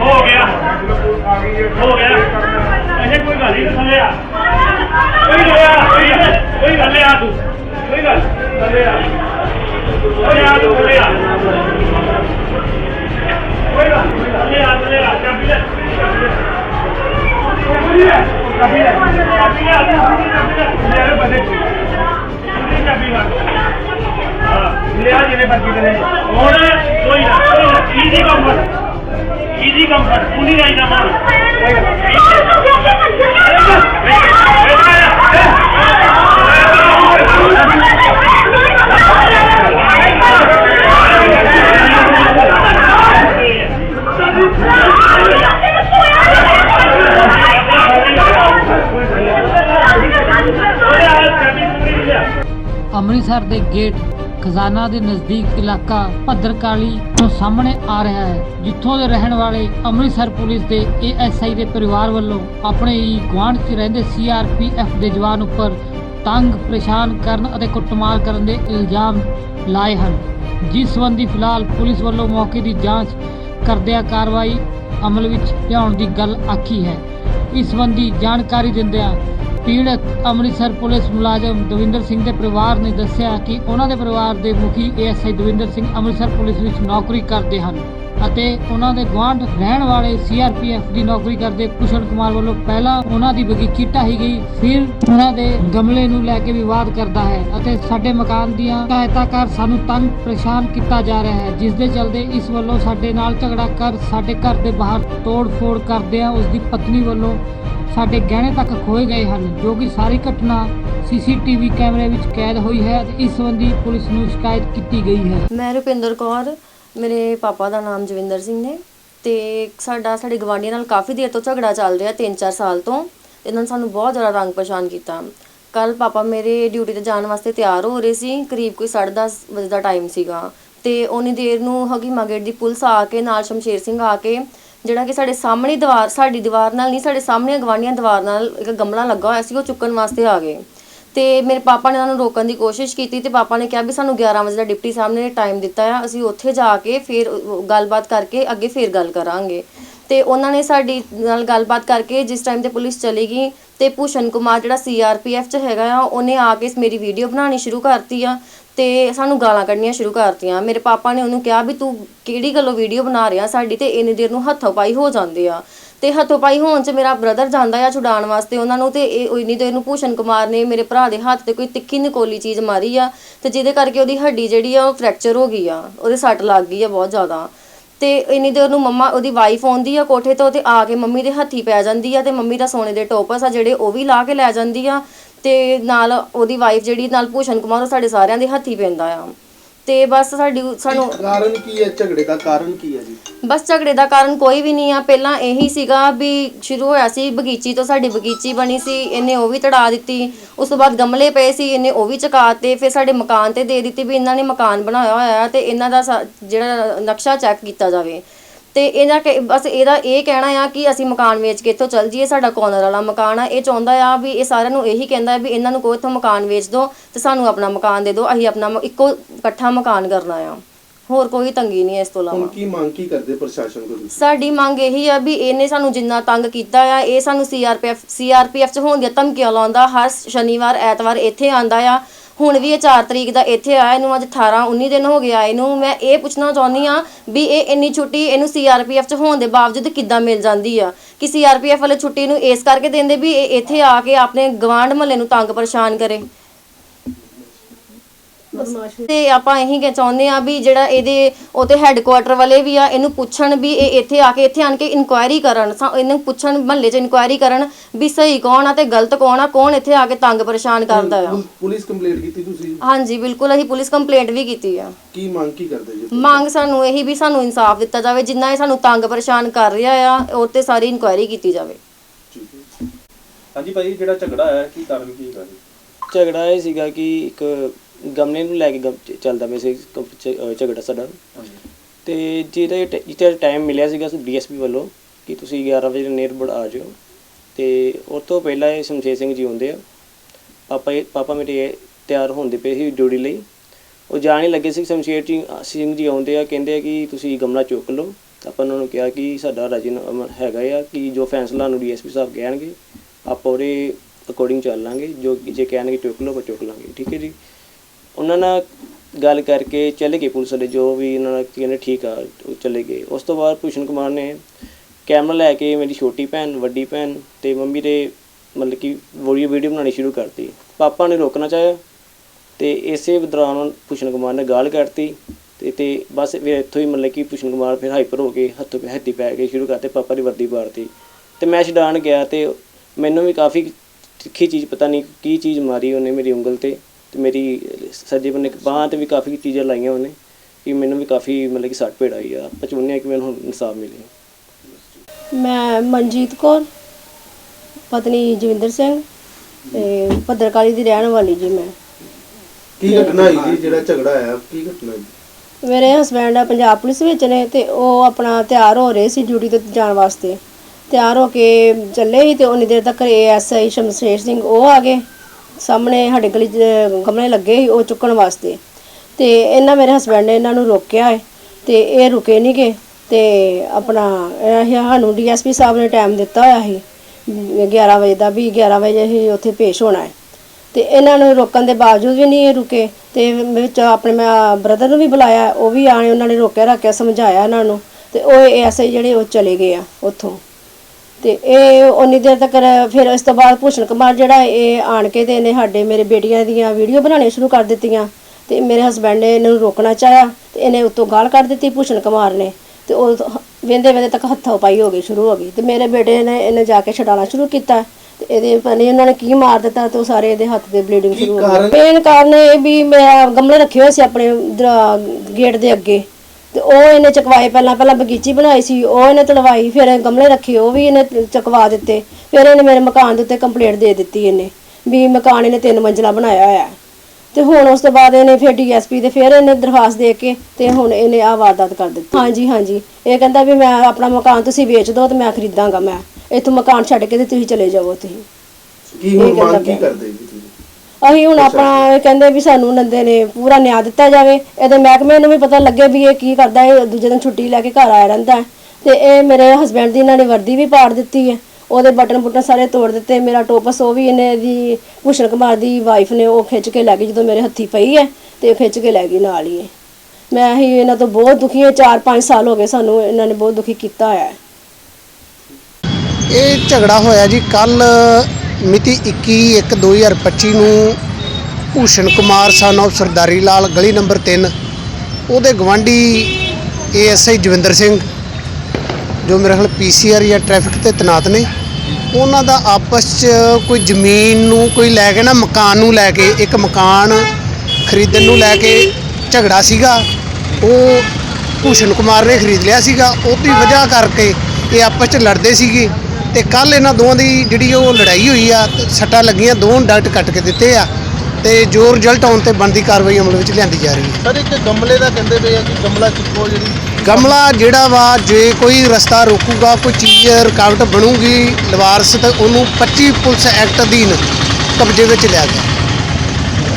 ਹੋ ਗਿਆ ਹੋ ਗਿਆ ਇਹ ਕੋਈ ਗੱਲ ਨਹੀਂ ਥੱਲੇ ਆ ਕੋਈ ਗੱਲ ਆ ਕੋਈ ਗੱਲ ਕੋਈ ਗੱਲ ਆ ਤੂੰ ਕੋਈ ਗੱਲ ਥੱਲੇ ਆ ਥੱਲੇ ਆ ਤੂੰ ਅੰਮ੍ਰਿਤਸਰ ਦੇ ਗੇਟ ਖਜ਼ਾਨਾ ਦੇ ਨਜ਼ਦੀਕ ਇਲਾਕਾ ਭੱਦਰਕਾਲੀ ਤੋਂ ਸਾਹਮਣੇ ਆ ਰਿਹਾ ਹੈ, ਜਿੱਥੋਂ ਦੇ ਰਹਿਣ ਵਾਲੇ ਅੰਮ੍ਰਿਤਸਰ ਪੁਲਿਸ ਦੇ ਏਐਸਆਈ ਦੇ ਪਰਿਵਾਰ ਵੱਲੋਂ ਆਪਣੇ ਹੀ ਗੁਆਂਢ 'ਚ ਰਹਿੰਦੇ ਸੀਆਰਪੀਐਫ ਦੇ ਜਵਾਨ ਉੱਪਰ ਤੰਗ, ਪਰੇਸ਼ਾਨ ਕਰਨ ਅਤੇ ਕੁੱਟਮਾਰ ਕਰਨ ਦੇ ਇਲਜ਼ਾਮ ਲਾਏ ਹਨ। ਜਿਸ ਸੰਬੰਧੀ ਫਿਲਹਾਲ ਪੁਲਿਸ ਵੱਲੋਂ ਮੌਕੇ ਦੀ ਜਾਂਚ ਕਰਦਿਆਂ ਕਾਰਵਾਈ ਅਮਲ ਵਿੱਚ ਲਿਆਉਣ ਦੀ ਗੱਲ ਆਖੀ ਹੈ। ਇਸ ਸੰਬੰਧੀ ਜਾਣਕਾਰੀ ਦਿੰਦਿਆਂ ਪੀੜਤ ਅੰਮ੍ਰਿਤਸਰ ਪੁਲਿਸ ਮੁਲਾਜ਼ਮ ਦਵਿੰਦਰ ਸਿੰਘ ਦੇ ਪਰਿਵਾਰ ਨੇ ਦੱਸਿਆ ਕਿ ਉਹਨਾਂ ਦੇ ਪਰਿਵਾਰ ਦੇ ਮੁਖੀ ਏਐਸਆਈ ਦਵਿੰਦਰ ਸਿੰਘ ਅੰਮ੍ਰਿਤਸਰ ਪੁਲਿਸ ਵਿੱਚ ਨੌਕਰੀ ਕਰਦੇ ਹਨ ਅਤੇ ਉਹਨਾਂ ਦੇ ਗੁਆਂਢ ਰਹਿਣ ਵਾਲੇ ਸੀਆਰਪੀਐਫ ਦੀ ਨੌਕਰੀ ਕਰਦੇ ਕੁਸ਼ਲ ਕੁਮਾਰ ਵੱਲੋਂ ਪਹਿਲਾਂ ਉਹਨਾਂ ਦੀ ਬਗੀਚੀ ਢਾਈ ਗਈ, ਫਿਰ ਉਹਨਾਂ ਦੇ ਗਮਲੇ ਨੂੰ ਲੈ ਕੇ ਵਿਵਾਦ ਕਰਦਾ ਹੈ ਅਤੇ ਸਾਡੇ ਮਕਾਨ ਦੀਆਂ ਸਹਾਇਤਾ ਕਰ ਸਾਨੂੰ ਤੰਗ ਪਰੇਸ਼ਾਨ ਕੀਤਾ ਜਾ ਰਿਹਾ ਹੈ, ਜਿਸ ਦੇ ਚਲਦੇ ਇਸ ਵੱਲੋਂ ਸਾਡੇ ਨਾਲ ਝਗੜਾ ਕਰ ਸਾਡੇ ਘਰ ਦੇ ਬਾਹਰ ਤੋੜ ਫੋੜ ਕਰਦੇ ਆ ਉਸ ਦੀ ਪਤਨੀ ਵੱਲੋਂ ਸਾਡੇ ਗਹਿਣੇ ਤੱਕ ਖੋਏ ਗਏ ਹਨ, ਜੋ ਕਿ ਸਾਰੀ ਘਟਨਾ ਸੀਸੀਟੀਵੀ ਕੈਮਰੇ ਵਿੱਚ ਕੈਦ ਹੋਈ ਹੈ ਅਤੇ ਇਸ ਸੰਬੰਧੀ ਪੁਲਿਸ ਨੂੰ ਸ਼ਿਕਾਇਤ ਕੀਤੀ ਗਈ ਹੈ। ਮੈਂ ਰੁਪਿੰਦਰ ਕੌਰ, ਮੇਰੇ ਪਾਪਾ ਦਾ ਨਾਮ ਜਵਿੰਦਰ ਸਿੰਘ ਨੇ ਤੇ ਸਾਡਾ, ਸਾਡੇ ਗਵਾਂਢੀਆਂ ਨਾਲ ਕਾਫੀ ਦੇਰ ਤੋਂ ਝਗੜਾ ਚੱਲ ਰਿਹਾ 3-4 ਸਾਲ ਤੋਂ ਇਹਨਾਂ ਨੇ ਸਾਨੂੰ ਬਹੁਤ ਜ਼ਿਆਦਾ ਰੰਗ ਪਰੇਸ਼ਾਨ ਕੀਤਾ। ਕੱਲ ਪਾਪਾ ਮੇਰੇ ਡਿਊਟੀ ਤੇ ਜਾਣ ਵਾਸਤੇ ਤਿਆਰ ਹੋ ਰਹੇ ਸੀ, ਕਰੀਬ ਕੋਈ 10:30 ਵਜੇ ਦਾ ਟਾਈਮ ਸੀਗਾ ਤੇ ਉਨੀ ਦੇਰ ਨੂੰ ਹਕੀਮਾ ਗੇਟ ਦੀ ਪੁਲਿਸ ਆ ਕੇ ਨਾਲ ਸ਼ਮਸ਼ੇਰ ਸਿੰਘ ਆ ਕੇ ਜਿਹੜਾ ਕਿ ਸਾਡੇ ਸਾਹਮਣੇ ਦੀਵਾਰ, ਸਾਡੀ ਦੀਵਾਰ ਨਾਲ ਨਹੀਂ, ਸਾਡੇ ਸਾਹਮਣੇ ਗਵਾਂਢੀਆਂ ਦੀਵਾਰ ਨਾਲ ਇੱਕ ਗਮਲਾ ਲੱਗਾ ਹੋਇਆ ਸੀ, ਉਹ ਚੁੱਕਣ ਵਾਸਤੇ ਆ ਗਏ। ਤੇ ਮੇਰੇ ਪਾਪਾ ਨੇ ਉਹਨਾਂ ਨੂੰ ਰੋਕਣ ਦੀ ਕੋਸ਼ਿਸ਼ ਕੀਤੀ ਤੇ ਪਾਪਾ ਨੇ ਕਿਹਾ ਵੀ ਸਾਨੂੰ 11 ਵਜੇ ਦਾ ਡਿਪਟੀ ਸਾਹਿਬ ਨੇ ਟਾਈਮ ਦਿੱਤਾ ਆ, ਅਸੀਂ ਉੱਥੇ ਜਾ ਕੇ ਫਿਰ ਗੱਲਬਾਤ ਕਰਕੇ ਅੱਗੇ ਫਿਰ ਗੱਲ ਕਰਾਂਗੇ। ਤੇ ਉਹਨਾਂ ਨੇ ਸਾਡੀ ਨਾਲ ਗੱਲਬਾਤ ਕਰਕੇ ਜਿਸ ਟਾਈਮ ਤੇ ਪੁਲਿਸ ਚਲੀ ਗਈ ਤੇ ਭੂਸ਼ਣ ਕੁਮਾਰ ਜਿਹੜਾ ਸੀਆਰਪੀਐਫ ਚ ਹੈਗਾ ਆ, ਉਹਨੇ ਆ ਕੇ ਮੇਰੀ ਵੀਡੀਓ ਬਣਾਉਣੀ ਸ਼ੁਰੂ ਕਰਤੀ ਆ। ਤੇ ਸਾਨੂੰ ਗਾਲਾਂ ਕੱਢਣੀਆਂ ਸ਼ੁਰੂ ਕਰਤੀਆਂ। ਮੇਰੇ ਪਾਪਾ ਨੇ ਉਹਨੂੰ ਕਿਹਾ ਵੀ ਤੂੰ ਕਿਹੜੀ ਗੱਲੋਂ ਵੀਡੀਓ ਬਣਾ ਰਿਹਾ ਸਾਡੀ ਤੇ ਇੰਨੀ ਦੇਰ ਨੂੰ ਹੱਥੋਂ ਪਾਈ ਹੋ ਜਾਂਦੇ ਆ। ਤੇ ਹੱਥੋਂ ਪਾਈ ਹੋਣ ਚ ਮੇਰਾ ਬ੍ਰਦਰ ਜਾਂਦਾ ਆ ਛੁਡਾਉਣ ਵਾਸਤੇ। ਉਹਨਾਂ ਨੂੰ ਤੇ ਇਹ ਇੰਨੀ ਦੇਰ ਨੂੰ ਭੂਸ਼ਣ ਕੁਮਾਰ ਨੇ ਮੇਰੇ ਭਰਾ ਦੇ ਹੱਥ ਤੇ ਕੋਈ ਤਿੱਖੀ ਨਕੋਲੀ ਚੀਜ਼ ਮਾਰੀ ਆ ਤੇ ਜਿਹਦੇ ਕਰਕੇ ਉਹਦੀ ਹੱਡੀ ਜਿਹੜੀ ਆ ਉਹ ਫ੍ਰੈਕਚਰ ਹੋ ਗਈ ਆ। ਉਹਦੇ ਸੱਟ ਲੱਗ ਗਈ ਆ ਬਹੁਤ ਜ਼ਿਆਦਾ। ਤੇ ਇੰਨੀ ਦੇਰ ਨੂੰ ਮੰਮਾ ਉਹਦੀ ਵਾਈਫ ਆਉਂਦੀ ਆ ਕੋਠੇ ਤੋਂ ਤੇ ਆ ਕੇ ਮੰਮੀ ਦੇ ਹੱਥੀ ਪੈ ਜਾਂਦੀ ਆ ਤੇ ਮੰਮੀ ਦਾ ਸੋਨੇ ਦੇ ਟੋਪਸ ਆ ਜਿਹੜੇ ਉਹ ਵੀ ਲਾ ਕੇ ਲੈ ਜਾਂਦੀ ਆ। ਤੇ ਨਾਲ ਉਹਦੀ ਵਾਈਫ ਜਿਹੜੀ ਨਾਲ ਭੂਸ਼ਣ ਕੁਮਾਰ ਉਹ ਸਾਡੇ ਸਾਰਿਆਂ ਦੇ ਹੱਥੀ ਪੈਂਦਾ ਆ। ਤੇ ਬਸ ਸਾਡੀ ਸਾਨੂੰ ਕਾਰਨ ਕੀ ਹੈ? ਝਗੜੇ ਦਾ ਕਾਰਨ ਕੀ ਹੈ ਜੀ? ਬਸ ਝਗੜੇ ਦਾ ਕਾਰਨ ਕੋਈ ਵੀ ਨਹੀਂ ਆ। ਪਹਿਲਾਂ ਇਹੀ ਸੀਗਾ ਵੀ ਸ਼ੁਰੂ ਹੋਇਆ ਸੀ ਬਗੀਚੀ ਤੋਂ ਸਾਡੀ ਬਗੀਚੀ ਬਣੀ ਸੀ ਇਹਨੇ ਉਹ ਵੀ ਤੜਾ ਦਿੱਤੀ। ਉਸ ਤੋਂ ਬਾਅਦ ਗਮਲੇ ਪਏ ਸੀ ਇਹਨੇ ਉਹ ਵੀ ਚਕਾਤੇ ਫਿਰ ਸਾਡੇ ਮਕਾਨ ਤੇ ਦੇ ਦਿੱਤੀ ਵੀ ਇਹਨਾਂ ਨੇ ਮਕਾਨ ਬਣਾਇਆ ਹੋਇਆ ਹੈ ਤੇ ਇਹਨਾਂ ਦਾ ਸਾ- ਜਿਹੜਾ ਨਕਸ਼ਾ ਚੈੱਕ ਕੀਤਾ ਜਾਵੇ। ਤੇ ਇਹਦਾ ਕਿ- ਬਸ ਇਹਦਾ ਇਹ ਕਹਿਣਾ ਆ ਕਿ ਅਸੀਂ ਮਕਾਨ ਵੇਚ ਕੇ ਇੱਥੋਂ ਚੱਲ ਜਾਈਏ ਸਾਡਾ ਕੋਰਨਰ ਵਾਲਾ ਮਕਾਨ ਆ। ਇਹ ਚਾਹੁੰਦਾ ਆ ਵੀ ਇਹ ਸਾਰਿਆਂ ਨੂੰ ਇਹੀ ਕਹਿੰਦਾ ਵੀ ਇਹਨਾਂ ਨੂੰ ਕੋਈ ਇੱਥੋਂ ਮਕਾਨ ਵੇਚ ਦਿਓ ਤੇ ਸਾਨੂੰ ਆਪਣਾ ਮਕਾਨ ਦੇ ਦਿਓ ਅਸੀਂ ਆਪਣਾ ਮ- ਇੱਕੋ ਇਕੱਠਾ ਮਕਾਨ ਕਰਨਾ ਆ। ਹੋਰ ਕੋਈ ਤੰਗੀ ਨਹੀਂ ਹੈ ਇਸ ਤੋਂ ਇਲਾਵਾ। ਹੁਣ ਕੀ ਮੰਗ ਕੀ ਕਰਦੇ ਪ੍ਰਸ਼ਾਸਨ ਕੋਲ? ਸਾਡੀ ਮੰਗ ਇਹੀ ਆ ਵੀ ਇਹਨੇ ਸਾਨੂੰ ਜਿੰਨਾ ਤੰਗ ਕੀਤਾ ਆ ਇਹ ਸਾਨੂੰ ਸੀਆਰਪੀਐਫ ਸੀਆਰਪੀਐਫ ਚ ਹੋਣ ਦੀਆਂ ਧਮਕੀਆਂ ਲਾਉਂਦਾ ਹਰ ਸ਼ਨੀਵਾਰ ਐਤਵਾਰ ਇੱਥੇ ਆਂਦਾ ਆ। ਹੁਣ ਵੀ ਇਹ 4 ਤਰੀਕ ਦਾ ਇੱਥੇ ਆਇਆ, ਇਹਨੂੰ ਅੱਜ 18 19 ਦਿਨ ਹੋ ਗਿਆ ਇਹਨੂੰ। ਮੈਂ ਇਹ ਪੁੱਛਣਾ ਚਾਹੁੰਦੀ ਆ ਵੀ ਇਹ ਇੰਨੀ ਛੁੱਟੀ ਇਹਨੂੰ ਸੀਆਰਪੀਐਫ ਚ ਹੋਣ ਦੇ ਬਾਵਜੂਦ ਕਿੱਦਾਂ ਮਿਲ ਜਾਂਦੀ ਆ? ਕਿ ਸੀਆਰਪੀਐਫ ਵਾਲੇ ਛੁੱਟੀ ਨੂੰ ਇਸ ਕਰਕੇ ਦਿੰਦੇ ਵੀ ਇਹ ਇੱਥੇ ਆ ਕੇ ਆਪਣੇ ਗਵਾਂਢ ਮਹੱਲੇ ਨੂੰ ਤੰਗ ਪਰੇਸ਼ਾਨ ਕਰੇ। ਤੇ ਆਪਾਂ ਇਹੀ ਕਿ ਚਾਹੁੰਦੇ ਆ ਵੀ ਜਿਹੜਾ ਇਹਦੇ ਉਹਤੇ ਹੈੱਡਕੁਆਟਰ ਵਾਲੇ ਵੀ ਆ ਇਹਨੂੰ ਪੁੱਛਣ ਵੀ ਇਹ ਇੱਥੇ ਆ ਕੇ ਇੱਥੇ ਆਣ ਕੇ ਇਨਕੁਆਇਰੀ ਕਰਨ ਸਾ- ਇਹਨੂੰ ਪੁੱਛਣ ਮਹੱਲੇ 'ਚ ਇਨਕੁਆਇਰੀ ਕਰਨ ਵੀ ਸਹੀ ਕੌਣ ਆ ਤੇ ਗਲਤ ਕੌਣ ਆ ਕੌਣ ਇੱਥੇ ਆ ਕੇ ਤੰਗ ਪਰੇਸ਼ਾਨ ਕਰਦਾ ਆ। ਪੁਲ- ਪੁਲਿਸ ਕੰਪਲੇਂਟ ਕੀਤੀ ਤੁਸੀਂ? ਹਾਂਜੀ ਬਿਲਕੁਲ ਅਸੀਂ ਪੁਲਿਸ ਕੰਪਲੇਂਟ ਵੀ ਕੀਤੀ ਆ। ਕੀ ਮੰਗ ਕੀ ਕਰਦੇ ਜੀ ਮੰਗ ਸਾਨੂੰ ਇਹੀ ਵੀ ਸਾਨੂੰ ਇਨਸਾਫ ਦਿੱਤਾ ਜਾਵੇ ਜਿੰਨਾ ਇਹ ਸਾਨੂੰ ਤੰਗ ਪਰੇਸ਼ਾਨ ਕਰ ਰਿਹਾ ਆ ਉਹ ਤੇ ਸਾਰੀ ਇਨਕੁਆਇਰੀ ਕੀਤੀ ਜਾਵੇ। ਠੀਕ ਹੈ। ਹਾਂਜੀ ਭਾਈ ਜਿਹੜਾ ਝਗੜਾ ਆਇਆ ਕੀ ਕਾਰਨ ਕੀ ਹੈਗਾ ਜੀ ਝਗੜਾ ਇਹ ਸੀਗਾ ਕਿ ਇੱਕ ਗਮਲੇ ਨੂੰ ਲੈ ਕੇ ਗਮ- ਚ- ਚੱਲਦਾ ਪਿਆ ਸੀ ਕੰਪ- ਚ- ਅਹ ਝਗੜਾ ਸਾਡਾ। ਤੇ ਜਿਹਦੇ ਟ- ਜਿਹਦੇ ਟਾਈਮ ਮਿਲਿਆ ਸੀਗਾ ਡੀਐਸਪੀ ਵੱਲੋਂ ਕਿ ਤੁਸੀਂ 11 ਵਜੇ ਨੇਰਬੜ ਆ ਜਾਓ ਤੇ ਉਸ ਤੋਂ ਪਹਿਲਾਂ ਇਹ ਸ਼ਮਸ਼ੇਰ ਸਿੰਘ ਜੀ ਆਉਂਦੇ ਆ। ਪਾਪਾ ਇਹ- ਪਾਪਾ ਮੇਰੇ ਤਿਆਰ ਹੁੰਦੇ ਪਏ ਸੀ ਡਿਊਟੀ ਲਈ। ਉਹ ਜਾਣ ਹੀ ਲੱਗੇ ਸੀ ਸ਼ਮਸ਼ੇਰ ਜੀ ਸਿੰਘ ਜੀ ਆਉਂਦੇ ਆ ਕਹਿੰਦੇ ਆ ਕਿ ਤੁਸੀਂ ਗਮਲਾ ਚੁੱਕ ਲਓ। ਆਪਾਂ ਉਹਨਾਂ ਨੂੰ ਕਿਹਾ ਕਿ ਸਾਡਾ ਰਾਜੀਨਾਮਾ ਹੈਗਾ ਆ ਕਿ ਜੋ ਫੈਸਲਾ ਨੂੰ ਡੀਐਸਪੀ ਸਾਹਿਬ ਕਹਿਣਗੇ ਆਪਾਂ ਉਹਦੇ ਅਕੋਰਡਿੰਗ ਚੱਲਾਂਗੇ ਜੋ ਕਿ ਜੇ ਕਹਿਣਗੇ ਚੁੱਕ ਲਓ ਆਪਾਂ ਚੁੱਕ ਲਾਂਗੇ। ਠੀਕ ਹੈ ਜੀ? ਉਹਨਾਂ ਨਾਲ ਗੱਲ ਕਰਕੇ ਚਲੇ ਗਏ ਪੁਲਿਸ ਵਾਲੇ, ਜੋ ਵੀ ਉਹਨਾਂ ਨਾਲ ਕਹਿੰਦੇ ਠੀਕ ਆ, ਉਹ ਚਲੇ ਗਏ। ਉਸ ਤੋਂ ਬਾਅਦ ਭੂਸ਼ਣ ਕੁਮਾਰ ਨੇ ਕੈਮਰਾ ਲੈ ਕੇ ਮੇਰੀ ਛੋਟੀ ਭੈਣ, ਵੱਡੀ ਭੈਣ ਤੇ ਮੰਮੀ ਦੇ ਮਤਲਬ ਕਿ ਵੀਡੀਓ ਵੀਡੀਓ ਬਣਾਉਣੀ ਸ਼ੁਰੂ ਕਰਤੀ। ਪਾਪਾ ਨੇ ਰੋਕਣਾ ਚਾਹਿਆ ਤੇ ਇਸੇ ਦੌਰਾਨ ਭੂਸ਼ਣ ਕੁਮਾਰ ਨੇ ਗਾਲ ਕੱਢਤੀ ਤੇ ਤੇ ਬਸ ਫਿਰ ਇੱਥੋਂ ਹੀ ਮਤਲਬ ਕਿ ਭੂਸ਼ਣ ਕੁਮਾਰ ਫਿਰ ਹਾਈਪਰ ਹੋ ਕੇ ਹੱਥੋਂ ਪੈ ਹੱਥੀ ਪੈ ਕੇ ਸ਼ੁਰੂ ਕਰਤੇ, ਪਾਪਾ ਦੀ ਵਰਦੀ ਪਾੜਤੀ ਤੇ ਮੈਂ ਛਡਾਣ ਗਿਆ ਤੇ ਮੈਨੂੰ ਵੀ ਕਾਫੀ ਤਿੱਖੀ ਚੀਜ਼ ਪਤਾ ਨਹੀਂ ਕੀ ਚੀਜ਼ ਮਾਰੀ ਉਹਨੇ ਮੇਰੀ ਉਂਗਲ ਤੇ। ਤੇ ਮੇਰੀ ਸੱਜੇ ਬੰਨੇ ਬਾਹਾਂ ਤੇ ਵੀ ਕਾਫੀ ਚੀਜ਼ਾਂ ਲਾਈਆਂ ਉਹਨੇ ਕਿ ਮੈਨੂੰ ਵੀ ਕਾਫੀ ਮਤਲਬ ਕਿ ਸੱਟ ਭੇੜ ਆਈ ਆ ਪਚੂਨੇ ਕਿ ਮੈਨੂੰ ਹੁਣ ਇਨਸਾਫ ਮਿਲੇ ਮੈਂ ਮਨਜੀਤ ਕੌਰ ਪਤਨੀ ਜਵਿੰਦਰ ਸਿੰਘ ਤੇ ਭੱਦਰਕਾਲੀ ਦੀ ਰਹਿਣ ਵਾਲੀ ਜੀ ਮੈਂ। ਕੀ ਘਟਨਾ ਹੋਈ ਜੀ? ਜਿਹੜਾ ਝਗੜਾ ਆਇਆ ਕੀ ਘਟਨਾ ਹੋਈ? ਮੇਰੇ ਹਸਬੈਂਡ ਪੰਜਾਬ ਪੁਲਿਸ ਵਿੱਚ ਨੇ ਤੇ ਉਹ ਆਪਣਾ ਤਿਆਰ ਹੋ ਰਹੇ ਸੀ ਡਿਊਟੀ ਤੇ ਜਾਣ ਵਾਸਤੇ। ਤਿਆਰ ਹੋ ਕੇ ਚੱਲੇ ਸੀ ਤੇ ਉਨੀ ਦੇਰ ਤੱਕ ਏਐਸਆਈ ਸ਼ਮਸ਼ੇਰ ਸਿੰਘ ਉਹ ਆ ਗਏ। ਸਾਹਮਣੇ ਸਾਡੇ ਗਲੀ 'ਚ ਗਮਲੇ ਲੱਗੇ ਸੀ ਉਹ ਚੁੱਕਣ ਵਾਸਤੇ। ਤੇ ਇਹਨਾਂ ਮੇਰੇ ਹਸਬੈਂਡ ਨੇ ਇਹਨਾਂ ਨੂੰ ਰੋਕਿਆ ਹੈ ਤੇ ਇਹ ਰੁਕੇ ਨਹੀਂ ਗਏ ਤੇ ਆਪਣਾ ਇਹ ਸਾਨੂੰ ਡੀਐਸਪੀ ਸਾਹਿਬ ਨੇ ਟਾਈਮ ਦਿੱਤਾ ਹੋਇਆ ਸੀ 11 ਵਜੇ ਦਾ ਵੀ 11 ਵਜੇ ਅਸੀਂ ਉੱਥੇ ਪੇਸ਼ ਹੋਣਾ ਹੈ ਤੇ ਇਹਨਾਂ ਨੂੰ ਰੋਕਣ ਦੇ ਬਾਵਜੂਦ ਵੀ ਨਹੀਂ ਇਹ ਰੁਕੇ ਤੇ ਵਿੱਚ ਆਪਣੇ ਮੈਂ ਬ੍ਰਦਰ ਨੂੰ ਵੀ ਬੁਲਾਇਆ, ਉਹ ਵੀ ਆਏ ਉਹਨਾਂ ਨੇ ਰੋਕਿਆ, ਰੱਖਿਆ, ਸਮਝਾਇਆ ਇਹਨਾਂ ਨੂੰ ਤੇ ਉਹ ਐਸੇ ਜਿਹੜੇ ਉਹ ਚਲੇ ਗਏ ਆ ਉੱਥੋਂ। ਤੇ ਇਹ ਉਨੀ ਦੇਰ ਤੱਕ ਫਿਰ ਇਸ ਤੋਂ ਬਾਅਦ ਭੂਸ਼ਣ ਕੁਮਾਰ ਜਿਹੜਾ ਇਹ ਆਣ ਕੇ ਤੇ ਇਹਨੇ ਸਾਡੇ ਮੇਰੇ ਬੇਟੀਆਂ ਦੀਆਂ ਵੀਡੀਓ ਬਣਾਉਣੀਆਂ ਸ਼ੁਰੂ ਕਰ ਦਿੱਤੀਆਂ ਤੇ ਮੇਰੇ ਹਸਬੰਡ ਨੇ ਇਹਨੂੰ ਰੋਕਣਾ ਚਾਹਿਆ ਤੇ ਇਹਨੇ ਉੱਤੋਂ ਗਾਲ ਕੱਢ ਦਿੱਤੀ ਭੂਸ਼ਣ ਕੁਮਾਰ ਨੇ ਤੇ ਉਹ ਵੇਂਦੇ ਵੇਂਦੇ ਤੱਕ ਹੱਥੋਂ ਪਾਈ ਹੋ ਗਈ ਸ਼ੁਰੂ ਹੋ ਗਈ ਤੇ ਮੇਰੇ ਬੇਟੇ ਨੇ ਇਹਨੇ ਜਾ ਕੇ ਛਡਾਉਣਾ ਸ਼ੁਰੂ ਕੀਤਾ ਤੇ ਇਹਦੇ ਪਤਾ ਨਹੀਂ ਉਹਨਾਂ ਨੇ ਕੀ ਮਾਰ ਦਿੱਤਾ ਤੇ ਉਹ ਸਾਰੇ ਇਹਦੇ ਹੱਥ ਤੇ ਬਲੀਡਿੰਗ ਸ਼ੁਰੂ ਹੋ? ਗਈ ਮੇਨ ਕਾਰਨ ਇਹ ਵੀ ਮੈਂ ਗਮਲੇ ਰੱਖੇ ਹੋਏ ਸੀ ਆਪਣੇ ਗੇਟ ਦੇ ਅੱਗੇ ਤੇ ਉਹ ਇਹਨੇ ਚਕਵਾਏ ਪਹਿਲਾਂ ਪਹਿਲਾਂ ਬਗੀਚੀ ਬਣਾਈ ਸੀ ਉਹ ਇਹਨੇ ਤੜਵਾਈ ਫਿਰ ਗਮਲੇ ਰੱਖੇ ਉਹ ਵੀ ਇਹਨੇ ਚਕਵਾ ਦਿੱਤੇ। ਫਿਰ ਇਹਨੇ ਮੇਰੇ ਮਕਾਨ ਦੇ ਉੱਤੇ ਕੰਪਲੇਂਟ ਦੇ ਦਿੱਤੀ ਇਹਨੇ ਵੀ ਮਕਾਨ ਇਹਨੇ ਤਿੰਨ ਮੰਜ਼ਲਾ ਬਣਾਇਆ ਹੋਇਆ। ਤੇ ਹੁਣ ਉਸ ਤੋਂ ਬਾਅਦ ਇਹਨੇ ਫਿਰ ਡੀਐਸਪੀ ਦੇ ਫਿਰ ਇਹਨੇ ਦਰਖਾਸਤ ਦੇ ਕੇ ਤੇ ਹੁਣ ਇਹਨੇ ਆ ਵਾਰਦਾਤ ਕਰ ਦਿੱਤੀ। ਹਾਂਜੀ ਹਾਂਜੀ। ਇਹ ਕਹਿੰਦਾ ਵੀ ਮੈਂ ਆਪਣਾ ਮਕਾਨ ਤੁਸੀਂ ਵੇਚ ਦਿਓ ਤੇ ਮੈਂ ਖਰੀਦਾਂਗਾ ਮੈਂ। ਇੱਥੋਂ ਮਕਾਨ ਛੱਡ ਕੇ ਤੇ ਤੁਸੀਂ ਚਲੇ ਜਾਵੋ ਤੁਸੀਂ ਕੀ ਇਹ ਕਹਿੰਦਾ ਮੰਗ ਕੀ ਪਿਆ। ਕਰਦੇ ਜੀ ਤੁਸੀਂ? ਅਸੀਂ ਹੁਣ ਆਪਣਾ ਇਹ ਕਹਿੰਦੇ ਵੀ ਸਾਨੂੰ ਨੰਦੇ ਨੇ ਪੂਰਾ ਨਿਆਂ ਦਿੱਤਾ ਜਾਵੇ। ਇਹਦੇ ਮਹਿਕਮੇ ਨੂੰ ਵੀ ਪਤਾ ਲੱਗੇ ਵੀ ਇਹ ਕੀ ਕਰਦਾ ਹੈ ਦੂਜੇ ਦਿਨ ਛੁੱਟੀ ਲੈ ਕੇ ਘਰ ਆਇਆ ਰਹਿੰਦਾ ਹੈ। ਤੇ ਇਹ ਮੇਰੇ ਹਸਬੰਡ ਦੀ ਇਹਨਾਂ ਨੇ ਵਰਦੀ ਵੀ ਪਾੜ ਦਿੱਤੀ ਹੈ। ਉਹਦੇ ਬਟਨ ਬੁਟਨ ਸਾਰੇ ਤੋੜ ਦਿੱਤੇ। ਮੇਰਾ ਟੋਪਸ ਉਹ ਵੀ ਇਹਨੇ ਦੀ ਭੂਸ਼ਣ ਕੁਮਾਰ ਦੀ ਵਾਈਫ ਨੇ ਉਹ ਖਿੱਚ ਕੇ ਲੈ ਗਈ ਜਦੋਂ ਮੇਰੇ ਹੱਥੀ ਪਈ ਹੈ ਤੇ ਖਿੱਚ ਕੇ ਲੈ ਗਈ ਨਾਲ ਹੀ ਇਹ। ਮੈਂ ਹੀ ਇਹਨਾਂ ਤੋਂ ਬਹੁਤ ਦੁਖੀ ਹਾਂ। 4-5 ਸਾਲ ਹੋ ਗਏ ਸਾਨੂੰ ਇਹਨਾਂ ਨੇ ਬਹੁਤ ਦੁਖੀ ਕੀਤਾ ਹੋਇਆ ਹੈ। ਇਹ ਝਗੜਾ ਹੋਇਆ ਜੀ ਕੱਲ ਮਿਤੀ 21/1/2025 ਨੂੰ ਭੂਸ਼ਣ ਕੁਮਾਰ ਸਨ of ਸਰਦਾਰੀ ਲਾਲ, ਗਲੀ ਨੰਬਰ 3 ਉਹਦੇ ਗਵਾਂਢੀ ਏਐਸਆਈ ਜਵਿੰਦਰ ਸਿੰਘ, ਜੋ ਮੇਰੇ ਖਿਆਲ ਪੀਸੀਆਰ ਜਾਂ ਟ੍ਰੈਫਿਕ ਤੇ ਤੈਨਾਤ ਨੇ, ਉਹਨਾਂ ਦਾ ਆਪਸ 'ਚ ਕੋਈ ਜ਼ਮੀਨ ਨੂੰ, ਕੋਈ ਲੈ ਕੇ ਨਾ ਮਕਾਨ ਨੂੰ ਲੈ ਕੇ, ਇੱਕ ਮਕਾਨ ਖਰੀਦਣ ਨੂੰ ਲੈ ਕੇ ਝਗੜਾ ਸੀਗਾ, ਉਹ ਭੂਸ਼ਣ ਕੁਮਾਰ ਨੇ ਖਰੀਦ ਲਿਆ ਸੀਗਾ, ਉਹਦੀ ਵਜ੍ਹਾ ਕਰਕੇ ਇਹ ਆਪਸ 'ਚ ਲੜਦੇ ਸੀਗੇ। ਤੇ ਕੱਲ ਇਹਨਾਂ ਦੋਵਾਂ ਦੀ ਜਿਹੜੀ ਉਹ ਲੜਾਈ ਹੋਈ ਆ ਸੱਟਾਂ ਲੱਗੀਆਂ ਦੋਵਾਂ ਡਾਕਟ ਕੱਟ ਕੇ ਦਿੱਤੇ ਆ ਤੇ ਜੋ ਰਿਜ਼ਲਟ ਆਉਣ ਤੇ ਬਣਦੀ ਕਾਰਵਾਈ ਅਮਲ ਵਿੱਚ ਲਿਆਂਦੀ ਜਾ ਰਹੀ ਹੈ। ਸਰ ਇੱਕ ਗਮਲੇ ਦਾ ਕਹਿੰਦੇ ਪਏ ਆ ਕਿ ਗਮਲਾ ਚੁੱਕੋ ਜਿਹੜੀ ਗਮਲਾ ਜਿਹੜਾ ਵਾ ਜੇ ਕੋਈ ਰਸਤਾ ਰੋਕੂਗਾ ਕੋਈ ਚੀਜ਼ ਰੁਕਾਵਟ ਬਣੂਗੀ ਲਵਾਰਸ ਤੇ ਉਹਨੂੰ 25 ਪੁਲਿਸ ਐਕਟ ਅਧੀਨ ਕਬਜ਼ੇ ਵਿੱਚ ਲਿਆ ਗਿਆ।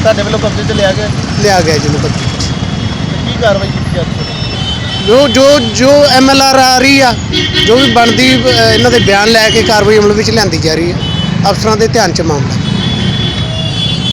ਤੁਹਾਡੇ ਵੱਲੋਂ ਕਬਜ਼ੇ ਤੇ ਲਿਆ ਗਿਆ? ਲਿਆ ਗਿਆ ਜਿਹਨੂੰ ਕਬਜ਼ੇ ਵਿੱਚ। ਕੀ ਕਾਰਵਾਈ ਕੀਤੀ ਜਾ ਰਹੀ ਹੈ? ਜੋ ਜੋ ਜੋ ਐਮਐਲਆਰ ਆ ਰਹੀ ਆ ਜੋ ਵੀ ਬਣਦੀ ਅਹ, ਇਹਨਾਂ ਦੇ ਬਿਆਨ ਲੈ ਕੇ ਕਾਰਵਾਈ ਅਮਲ ਵਿੱਚ ਲਿਆਂਦੀ ਜਾ ਰਹੀ ਆ ਅਫਸਰਾਂ ਦੇ ਧਿਆਨ 'ਚ ਮਾਮਲਾ।